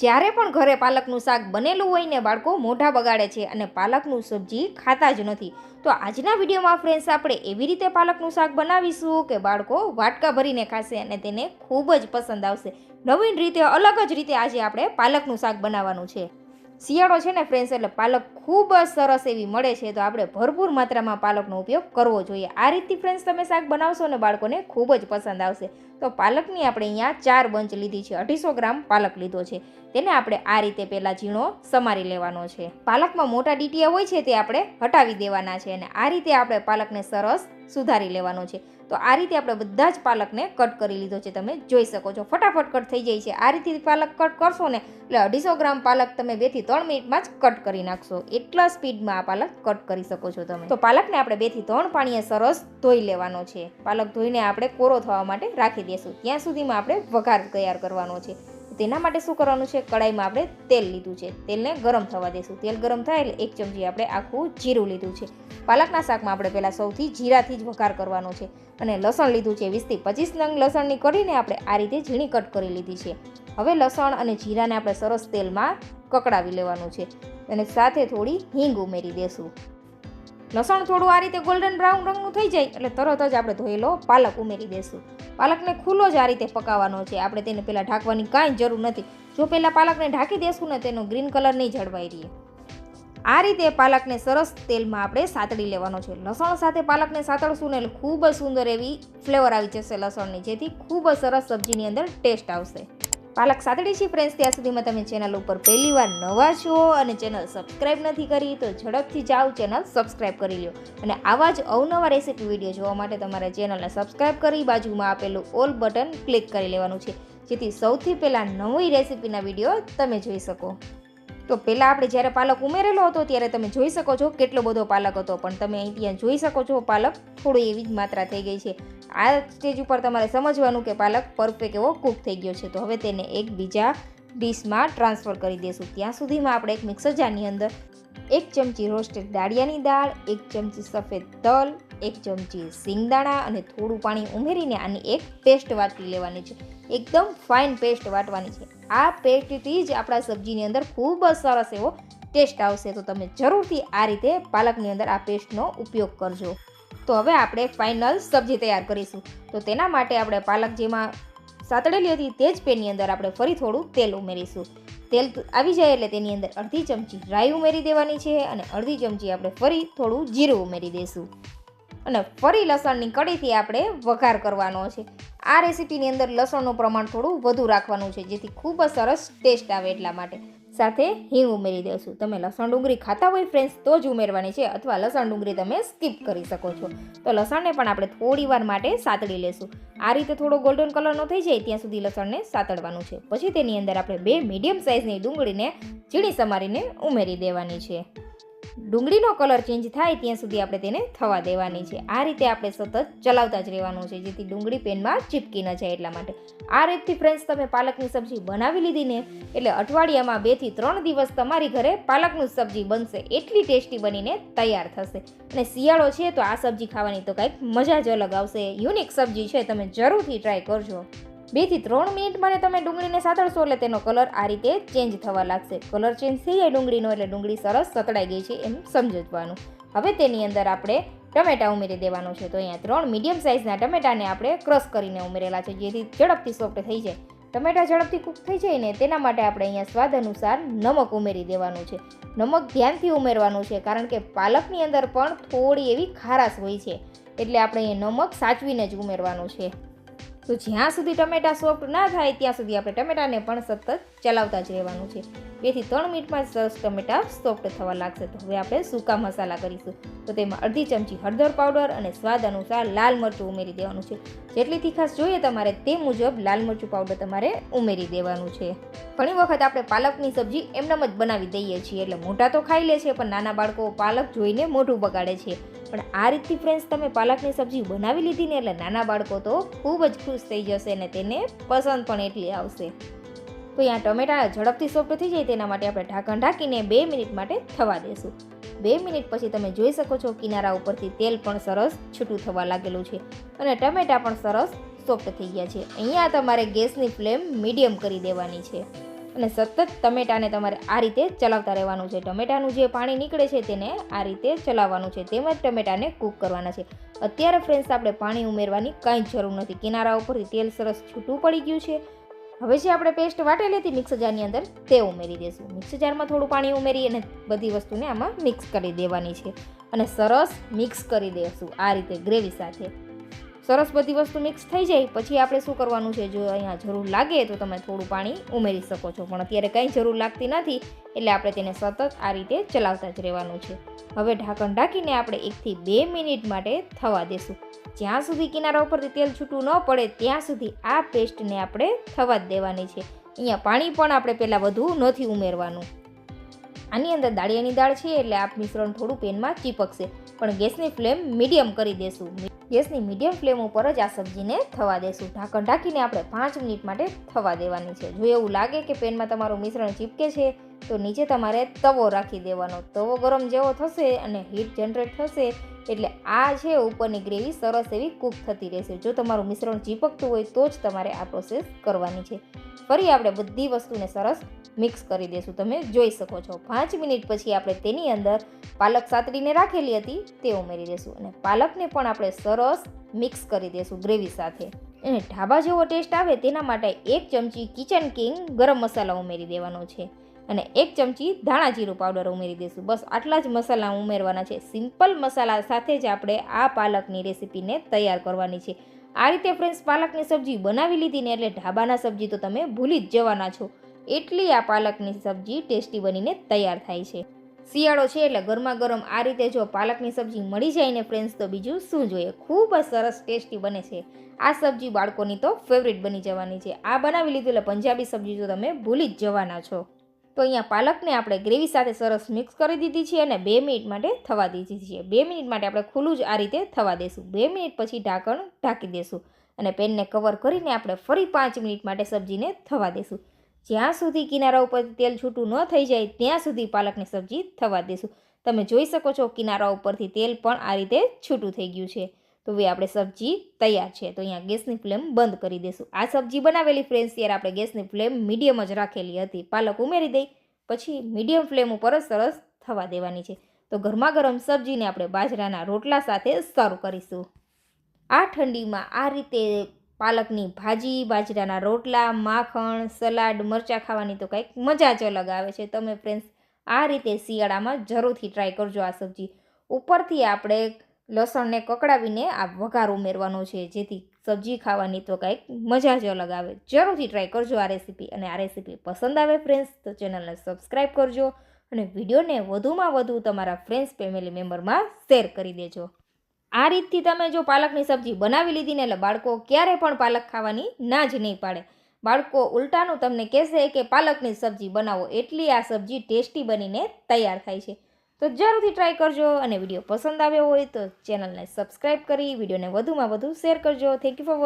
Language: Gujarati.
જ્યારે પણ ઘરે પાલકનું શાક બનેલું હોય ને બાળકો મોઢા બગાડે છે અને પાલકનું સબ્જી ખાતા જ નથી, તો આજના વિડીયોમાં ફ્રેન્ડ્સ આપણે એવી રીતે પાલકનું શાક બનાવીશું કે બાળકો વાટકા ભરીને ખાશે અને તેને ખૂબ જ પસંદ આવશે. નવીન રીતે, અલગ જ રીતે આજે આપણે પાલકનું શાક બનાવવાનું છે. શિયાળો છે ને ફ્રેન્ડ્સ એટલે પાલક ખૂબ જ સરસ એવી મળે છે, તો આપણે ભરપૂર માત્રામાં પાલકનો ઉપયોગ કરવો જોઈએ. આ રીતથી ફ્રેન્ડ્સ તમે શાક બનાવશો ને બાળકોને ખૂબ જ પસંદ આવશે. તો પાલકની આપણે અહીંયા ચાર બંચ લીધી છે. અઢીસો ગ્રામ પાલક લીધો છે. તેને આપણે આ રીતે પહેલાં ઝીણો સમારી લેવાનો છે. પાલકમાં મોટા ડીટીયા હોય છે તે આપણે હટાવી દેવાના છે અને આ રીતે આપણે પાલકને સરસ સુધારી લેવાનો છે. તો આ રીતે આપણે બધા જ પાલકને કટ કરી લીધો છે. તમે જોઈ શકો છો. ફટાફટ કટ થઈ જાય છે. આ રીતે પાલક કટ કરશો ને એટલે અઢીસો ગ્રામ પાલક તમે બેથી ત્રણ મિનિટમાં જ કટ કરી નાખશો. એટલા સ્પીડમાં આ પાલક કટ કરી શકો છો તમે. તો પાલકને આપણે બેથી ત્રણ પાણીએ સરસ ધોઈ લેવાનો છે. પાલક ધોઈને આપણે કોરો થવા માટે રાખી દેશું. ત્યાં સુધીમાં આપણે વઘાર તૈયાર કરવાનો છે. તેના માટે શું કરવાનું છે? કડાઈમાં આપણે તેલ લીધું છે. તેલને ગરમ થવા દેશું. તેલ ગરમ થાય એટલે એક ચમચી આપણે આખું જીરું લીધું છે. પાલકના શાકમાં આપણે પહેલાં સૌથી જીરાથી જ વઘાર કરવાનો છે અને લસણ લીધું છે વીસથી પચીસ નંગ લસણની કઢીને આપણે આ રીતે ઝીણી કટ કરી લીધી છે. હવે લસણ અને જીરાને આપણે સરસ તેલમાં કકડાવી લેવાનું છે અને સાથે થોડી હિંગ ઉમેરી દેશું. લસણ થોડું આ રીતે ગોલ્ડન બ્રાઉન રંગનું થઈ જાય એટલે તરત જ આપણે ધોયેલો પાલક ઉમેરી દેશું પાલકને ખુલ્લો જ આ રીતે પકાવવાનો છે. આપણે તેને પહેલાં ઢાંકવાની કાંઈ જરૂર નથી. જો પહેલાં પાલકને ઢાંકી દેશું ને તેનો ગ્રીન કલર નહીં જળવાઈ રહીએ આ રીતે પાલકને સરસ તેલમાં આપણે સાતડી લેવાનો છે. લસણ સાથે પાલકને સાતળશું ને ખૂબ જ સુંદર એવી ફ્લેવર આવી જશે લસણની, જેથી ખૂબ જ સરસ સબ્જીની અંદર ટેસ્ટ આવશે. પાલક સાતડી છે ફ્રેન્ડ્સ ત્યાં સુધીમાં તમે ચેનલ ઉપર પહેલી વાર નવા છો અને ચેનલ સબસ્ક્રાઈબ નથી કરી, તો ઝડપથી જાઓ ચેનલ સબસ્ક્રાઈબ કરી લો અને આવા જ અવનવા રેસીપી વીડિયો જોવા માટે તમારે ચેનલને સબસ્ક્રાઈબ કરી બાજુમાં આપેલું ઓલ બટન ક્લિક કરી લેવાનું છે. જેથી સૌથી પહેલાં નવી રેસીપીના વીડિયો તમે જોઈ શકો. તો પહેલાં આપણે જ્યારે પાલક ઉમેરેલો હતો ત્યારે તમે જોઈ શકો છો કેટલો બધો પાલક હતો. પણ તમે અહીં ત્યાં જોઈ શકો છો પાલક થોડો એવી જ માત્રા થઈ ગઈ છે. આ સ્ટેજ ઉપર તમારે સમજવાનું કે પાલક પરફેક્ટ એવો કૂક થઈ ગયો છે. તો હવે તેને એક બીજા ડીશમાં ટ્રાન્સફર કરી દઈશું ત્યાં સુધીમાં આપણે એક મિક્સર જારની અંદર એક ચમચી રોસ્ટેડ દાળિયાની દાળ, એક ચમચી સફેદ તલ, એક ચમચી સિંગદાણા અને થોડું પાણી ઉમેરીને આની એક પેસ્ટ વાટી લેવાની છે. એકદમ ફાઇન પેસ્ટ વાટવાની છે. આ પેસ્ટથી જ આપણા સબ્જીની અંદર ખૂબ જ સરસ એવો ટેસ્ટ આવશે. તો તમે જરૂરથી આ રીતે પાલકની અંદર આ પેસ્ટનો ઉપયોગ કરજો. તો હવે આપણે ફાઇનલ સબ્જી તૈયાર કરીશું. તો તેના માટે આપણે પાલક જેમાં સાતળેલી હતી તે જ પેનની અંદર આપણે ફરી થોડું તેલ ઉમેરીશું. તેલ આવી જાય એટલે તેની અંદર અડધી ચમચી રાઈ ઉમેરી દેવાની છે અને અડધી ચમચી આપણે ફરી થોડું જીરું ઉમેરી દઈશું અને ફરી લસણની કડીથી આપણે વઘાર કરવાનો છે. આ રેસીપીની અંદર લસણનું પ્રમાણ થોડું વધુ રાખવાનું છે, જેથી ખૂબ જ સરસ ટેસ્ટ આવે એટલા માટે. સાથે હિંગ ઉમેરી દઈશું. તમે લસણ ડુંગળી ખાતા હોય ફ્રેન્ડ્સ તો જ ઉમેરવાની છે, અથવા લસણ ડુંગળી તમે સ્કીપ કરી શકો છો. તો લસણને પણ આપણે થોડી વાર માટે સાતળી લેશું. આ રીતે થોડો ગોલ્ડન કલરનો થઈ જાય, ત્યાં સુધી લસણને સાતળવાનું છે. પછી તેની અંદર આપણે બે મીડિયમ સાઇઝની ડુંગળીને ઝીણી સમારીને ઉમેરી દેવાની છે. ડુંગળીનો કલર ચેન્જ થાય ત્યાં સુધી આપણે તેને થવા દેવાની છે. આ રીતે આપણે સતત ચલાવતા જ રહેવાનું છે, જેથી ડુંગળી પેનમાં ચીપકી ન જાય એટલા માટે. આ રીતથી ફ્રેન્ડ્સ તમે પાલકની સબ્જી બનાવી લીધી ને, એટલે અઠવાડિયામાં બેથી ત્રણ દિવસ તમારી ઘરે પાલકનું સબ્જી બનશે. એટલી ટેસ્ટી બનીને તૈયાર થશે. અને શિયાળો છે તો આ સબ્જી ખાવાની તો કંઈક મજા જ અલગ આવશે. યુનિક સબ્જી છે, તમે જરૂરથી ટ્રાય કરજો. બેથી ત્રણ મિનિટ માટે તમે ડુંગળીને સાતળશો એટલે તેનો કલર આ રીતે ચેન્જ થવા લાગશે. કલર ચેન્જ થઈ જાય ડુંગળીનો એટલે ડુંગળી સરસ સતળાઈ ગઈ છે એમ સમજવાનું. હવે તેની અંદર આપણે ટમેટા ઉમેરી દેવાનું છે. તો અહીંયા ત્રણ મીડિયમ સાઇઝના ટમેટાને આપણે ક્રશ કરીને ઉમેરેલા છે. જેથી ઝડપથી સોફ્ટ થઈ જાય. ટમેટા ઝડપથી કૂક થઈ જાય ને તેના માટે આપણે અહીંયા સ્વાદ અનુસાર નમક ઉમેરી દેવાનું છે. નમક ધ્યાનથી ઉમેરવાનું છે કારણ કે પાલકની અંદર પણ થોડી એવી ખારાશ હોય છે. એટલે આપણે અહીંયા નમક સાચવીને જ ઉમેરવાનું છે. તો જ્યાં સુધી ટમેટા સોફ્ટ ના થાય ત્યાં સુધી આપણે ટમેટાને પણ સતત ચલાવતા જ રહેવાનું છે. બેથી ત્રણ મિનિટમાં સરસ ટમેટા સોફ્ટ થવા લાગશે. તો હવે આપણે સૂકા મસાલા કરીશું. તો તેમાં અડધી ચમચી હળદર પાવડર અને સ્વાદ અનુસાર લાલ મરચું ઉમેરી દેવાનું છે. જેટલી તીખાશ જોઈએ તમારે તે મુજબ લાલ મરચું પાવડર તમારે ઉમેરી દેવાનું છે. ઘણી વખત આપણે પાલકની સબ્જી એમનેમ જ બનાવી દઈએ છીએ, એટલે મોટા તો ખાઈ લે છે, પણ નાના બાળકો પાલક જોઈને મોઢું બગાડે છે. પણ આ રીતથી ફ્રેન્ડ્સ તમે પાલકની સબ્જી બનાવી લીધી ને એટલે નાના બાળકો તો ખૂબ જ ખુશ થઈ જશે અને તેને પસંદ પણ એટલી આવશે. તો અહીંયા ટમેટા ઝડપથી સોફ્ટ થઈ જાય, તેના માટે આપણે ઢાંકણ ઢાંકીને બે મિનિટ માટે થવા દેશું. બે મિનિટ પછી તમે જોઈ શકો છો કિનારા ઉપરથી તેલ પણ સરસ છૂટું થવા લાગેલું છે અને ટમેટા પણ સરસ સોફ્ટ થઈ ગયા છે. અહીંયા તમારે ગેસની ફ્લેમ મીડિયમ કરી દેવાની છે અને સતત ટમેટાને તમારે આ રીતે ચલાવતા રહેવાનું છે. ટમેટાનું જે પાણી નીકળે છે તેને આ રીતે ચલાવવાનું છે. તેમજ ટમેટાને કૂક કરવાના છે. અત્યારે ફ્રેન્ડ્સ, આપણે પાણી ઉમેરવાની કાંઈ જ જરૂર નથી. કિનારા ઉપરથી તેલ સરસ છૂટું પડી ગયું છે હવે જે આપણે પેસ્ટ વાટેલી હતી મિક્સર જારની અંદર, તે ઉમેરી દઈશું મિક્સર જારમાં થોડું પાણી ઉમેરી અને બધી વસ્તુને આમાં મિક્સ કરી દેવાની છે. અને સરસ મિક્સ કરી દઈશું આ રીતે ગ્રેવી સાથે. સરસ બધી વસ્તુ મિક્સ થઈ જાય, પછી આપણે શું કરવાનું છે? જો અહીંયા જરૂર લાગે તો તમે થોડું પાણી ઉમેરી શકો છો. પણ અત્યારે કંઈ જરૂર લાગતી નથી, એટલે આપણે તેને સતત આ રીતે ચલાવતા જ રહેવાનું છે. હવે ઢાંકણ ઢાંકીને આપણે એકથી બે મિનિટ માટે થવા દેશું. જ્યાં સુધી કિનારા ઉપરથી તેલ છૂટું ન પડે ત્યાં સુધી આ પેસ્ટને આપણે થવા જ દેવાની છે. અહીંયા પાણી પણ આપણે પહેલાં વધુ નથી ઉમેરવાનું. આની અંદર દાળિયાની દાળ છે એટલે આ મિશ્રણ થોડું પેનમાં ચીપકશે. પણ ગેસની ફ્લેમ મીડિયમ કરી દેશું. ગેસની મીડિયમ ફ્લેમ ઉપર જ આ સબ્જીને થવા દેશું. ઢાંકણ ઢાંકીને આપણે પાંચ મિનિટ માટે થવા દેવાની છે. જો એવું લાગે કે પેનમાં તમારું મિશ્રણ ચીપકે છે, તો નીચે તમારે તવો રાખી દેવાનો. તવો ગરમ જેવો થશે અને હીટ જનરેટ થશે. એટલે આ છે ઉપરની ગ્રેવી, સરસ એવી કૂક થતી રહેશે. જો તમારું મિશ્રણ ચીપકતું હોય તો જ તમારે આ પ્રોસેસ કરવાની છે. ફરી આપણે બધી વસ્તુને સરસ મિક્સ કરી દઈશું. તમે જોઈ શકો છો. પાંચ મિનિટ પછી આપણે તેની અંદર પાલક સાતડીને રાખેલી હતી, તે ઉમેરી દઈશું અને પાલકને પણ આપણે સરસ મિક્સ કરી દઈશું ગ્રેવી સાથે. અને ઢાબા જેવો ટેસ્ટ આવે તેના માટે એક ચમચી કિચન કિંગ ગરમ મસાલા ઉમેરી દેવાનો છે. અને એક ચમચી ધાણા જીરું પાવડર ઉમેરી દઈશું. બસ આટલા જ મસાલા ઉમેરવાના છે. સિમ્પલ મસાલા સાથે જ આપણે આ પાલકની રેસીપીને તૈયાર કરવાની છે. આ રીતે ફ્રેન્ડ્સ પાલકની સબ્જી બનાવી લીધી ને એટલે ઢાબાના સબ્જી તો તમે ભૂલી જ જવાના છો. એટલી આ પાલકની સબ્જી ટેસ્ટી બનીને તૈયાર થાય છે. શિયાળો છે એટલે ગરમા ગરમ આ રીતે જો પાલકની સબ્જી મળી જાય ને ફ્રેન્ડ્સ તો બીજું શું જોઈએ? ખૂબ જ સરસ ટેસ્ટી બને છે. આ સબ્જી બાળકોની તો ફેવરિટ બની જવાની છે. આ બનાવી લીધું એટલે પંજાબી સબ્જી તો તમે ભૂલી જ જવાના છો. તો અહીંયા પાલકને આપણે ગ્રેવી સાથે સરસ મિક્સ કરી દીધી છે અને બે મિનિટ માટે થવા દીધી છે. બે મિનિટ માટે આપણે ખુલ્લું જ આ રીતે થવા દઈશું બે મિનિટ પછી ઢાંકણ ઢાંકી દઈશું અને પેનને કવર કરીને આપણે ફરી પાંચ મિનિટ માટે સબ્જીને થવા દઈશું જ્યાં સુધી કિનારા ઉપર તેલ છૂટું ન થઈ જાય ત્યાં સુધી પાલકની સબ્જી થવા દઈશું તમે જોઈ શકો છો કિનારા ઉપરથી તેલ પણ આ રીતે છૂટું થઈ ગયું છે. તો હવે આપણે સબ્જી તૈયાર છે. તો અહીંયા ગેસની ફ્લેમ બંધ કરી દઈશું. આ સબ્જી બનાવેલી ફ્રેન્ડ્સ ત્યારે આપણે ગેસની ફ્લેમ મીડિયમ જ રાખેલી હતી. પાલક ઉમેરી દઈ, પછી મીડિયમ ફ્લેમ ઉપર સરસ થવા દેવાની છે. તો ગરમા ગરમ સબ્જીને આપણે બાજરાના રોટલા સાથે સર્વ કરીશું. આ ઠંડીમાં આ રીતે પાલકની ભાજી, બાજરાના રોટલા, માખણ, સલાડ, મરચાં ખાવાની તો કંઈક મજા જ અલગ આવે છે. તમે ફ્રેન્ડ્સ આ રીતે શિયાળામાં જરૂરથી ટ્રાય કરજો આ સબ્જી. ઉપરથી આપણે લસણને કકડાવીને આ વઘાર ઉમેરવાનો છે. જેથી સબ્જી ખાવાની તો કંઈક મજા જ અલગ આવે. જરૂરથી ટ્રાય કરજો આ રેસીપી અને આ રેસીપી પસંદ આવે ફ્રેન્ડ્સ તો ચેનલને સબસ્ક્રાઈબ કરજો અને વિડીયોને વધુમાં વધુ તમારા ફ્રેન્ડ્સ ફેમિલી મેમ્બરમાં શેર કરી દેજો. આ રીતથી તમે જો પાલકની સબ્જી બનાવી લીધી ને એટલે બાળકો ક્યારે પણ પાલક ખાવાની ના જ નહીં પાડે. બાળકો ઉલટાનું તમને કહેશે કે પાલકની સબ્જી બનાવો. એટલી આ સબ્જી ટેસ્ટી બનીને તૈયાર થાય છે. તો જરૂરથી ટ્રાય કરજો અને વીડિયો પસંદ આવ્યો હોય તો ચેનલને સબસ્ક્રાઈબ કરી, વિડીયોને વધુમાં વધુ શેર કરજો. Thank you for